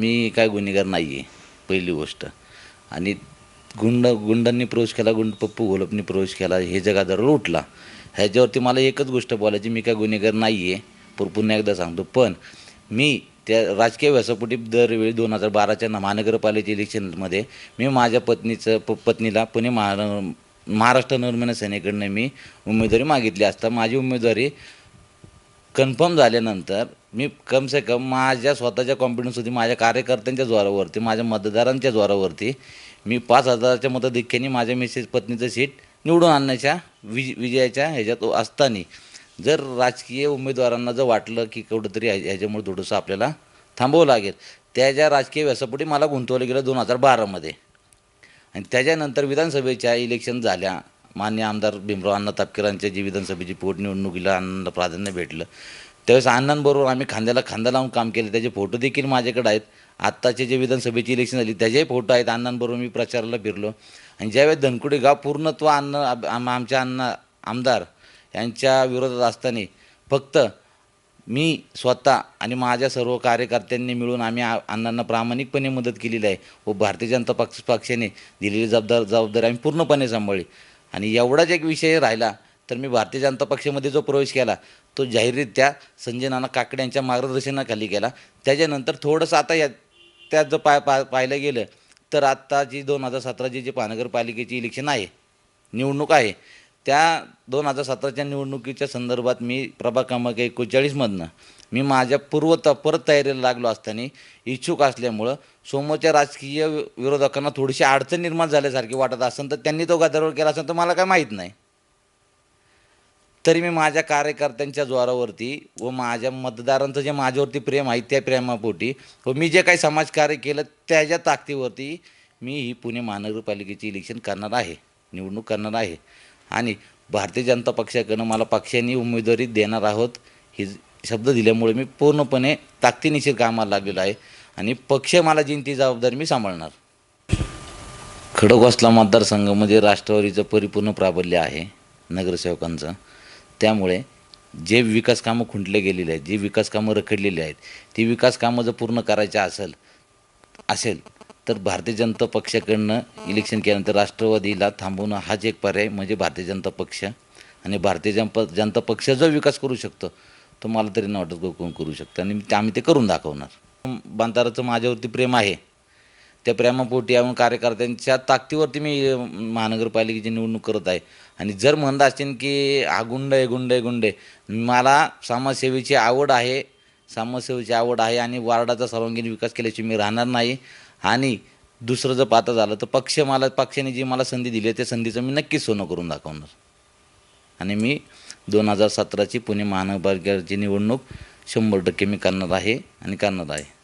मी काय गुन्हेगार नाही आहे पहिली गोष्ट. आणि गुंड गुंडांनी प्रवेश केला गुंड पप्पू घोलपनी प्रवेश केला हे जगादार उठला. ह्याच्यावरती मला एकच गोष्ट बोलायची मी काय गुन्हेगार नाही आहे पर पुन्हा एकदा सांगतो. पण मी त्या राजकीय व्यासपोटी दरवेळी दोन हजार बाराच्या महानगरपालिकेच्या इलेक्शनमध्ये मी माझ्या पत्नीचं प पत्नीला पुणे महा महाराष्ट्र नवनिर्माण सेनेकडनं मी उमेदवारी मागितली. असता माझी उमेदवारी कन्फर्म झाल्यानंतर मी कम से कम माझ्या स्वतःच्या कॉन्फिडन्सवरती माझ्या कार्यकर्त्यांच्या जोरावरती माझ्या मतदारांच्या जोरावरती मी पाच हजाराच्या मताधिक्याने माझ्या मिसेस पत्नीचं सीट निवडून आणण्याच्या विज विजयाच्या ह्याच्यात असताना जर राजकीय उमेदवारांना जर वाटलं की कुठंतरी ह्याच्यामुळे थोडंसं आपल्याला थांबावं लागेल. त्याच्या राजकीय व्यासापुढे मला गुंतवलं गेलं दोन हजार बारामध्ये आणि त्याच्यानंतर विधानसभेच्या इलेक्शन झाल्या. मान्य आमदार भीमराव अण्णा तापकिरांच्या जी विधानसभेची पोटनिवडणुकीला अण्णांना प्राधान्य भेटलं. त्यावेळेस अण्णांबरोबर आम्ही खांद्याला खांदा लावून काम केलं. त्याचे फोटो देखील माझ्याकडे आहेत. आत्ताचे जे विधानसभेची इलेक्शन झाली त्याचेही फोटो आहेत. अण्णांबरोबर मी प्रचाराला फिरलो. आणि ज्यावेळेस धनकुडे गाव पूर्णत्व अण्णा आमच्या अण्णा आमदार यांच्या विरोधात असताना फक्त मी स्वतः आणि माझ्या सर्व कार्यकर्त्यांनी मिळून आम्ही अण्णांना प्रामाणिकपणे मदत केलेली आहे. व भारतीय जनता पक्ष पक्षाने दिलेली जबाबदार जबाबदारी आम्ही पूर्णपणे सांभाळली. आणि एवढाच एक विषय राहिला तर मी भारतीय जनता पक्षामध्ये जो प्रवेश केला तो जाहीररित्या संजय नाना काकडे यांच्या मार्गदर्शनाखाली केला. त्याच्यानंतर थोडंसं आता या त्यात जर पाय पा पाहिलं गेलं तर आत्ता जी दोन हजार सतराची जी पानगरपालिकेची इलेक्शन आहे निवडणूक आहे त्या दोन हजार सतराच्या निवडणुकीच्या संदर्भात मी प्रभा क्रमांक एकोणचाळीसमधनं मी माझ्या पूर्व त परत तयारीला लागलो असताना इच्छुक असल्यामुळं समोरच्या राजकीय वि- विरोधकांना थोडीशी अडचण निर्माण झाल्यासारखी वाटत असेल तर त्यांनी तो गदारोळ केला असेल तर मला काय माहीत नाही. तरी मी माझ्या कार्यकर्त्यांच्या जोरावरती व माझ्या मतदारांचं जे माझ्यावरती प्रेम आहे त्या प्रेमापोटी व मी जे काही समाजकार्य केलं त्याच्या ताकदीवरती मी ही पुणे महानगरपालिकेची इलेक्शन करणार आहे निवडणूक करणार आहे. आणि भारतीय जनता पक्षाकडनं मला पक्षाने उमेदवारी देणार आहोत ही शब्द दिल्यामुळे मी पूर्णपणे ताकदीनिशीर कामाला लागलेलो आहे. आणि पक्ष मला जिंकती जबाबदारी मी सांभाळणार. खडकवासला मतदारसंघामध्ये म्हणजे राष्ट्रवादीचं परिपूर्ण प्राबल्य आहे नगरसेवकांचं. त्यामुळे जे विकास कामं खुंटले गेलेले आहेत जी विकास कामं रखडलेली आहेत ती विकास कामं जर पूर्ण करायची असेल असेल तर भारतीय जनता पक्षाकडनं इलेक्शन केल्यानंतर राष्ट्रवादीला थांबवणं हाच एक पर्याय म्हणजे भारतीय जनता पक्ष. आणि भारतीय जनता जनता पक्ष जो विकास करू शकतो तो मला तरी नाही वाटत कोण करू शकतं. आणि ते आम्ही ते करून दाखवणार. बांधाराचं माझ्यावरती प्रेम आहे. त्या प्रेमापोटी आपण कार्यकर्त्यांच्या ताकदीवरती मी महानगरपालिकेची निवडणूक करत आहे. आणि जर म्हणत असेल की हा गुंड आहे गुंड आहे गुंड. आहे मला समाजसेवेची आवड आहे. समाजसेवेची आवड आहे आणि वार्डाचा सर्वांगीण विकास केल्याशिवाय मी राहणार नाही. आणि दुसरं जर पाहता झालं तर पक्ष मला पक्षाने जी मला संधी दिली आहे त्या संधीचं मी नक्कीच सोनं करून दाखवणार. आणि मी दोन हजार सतराची पुणे महानगरपालिकेची निवडणूक शंभर टक्के मी करणार आहे आणि करणार आहे.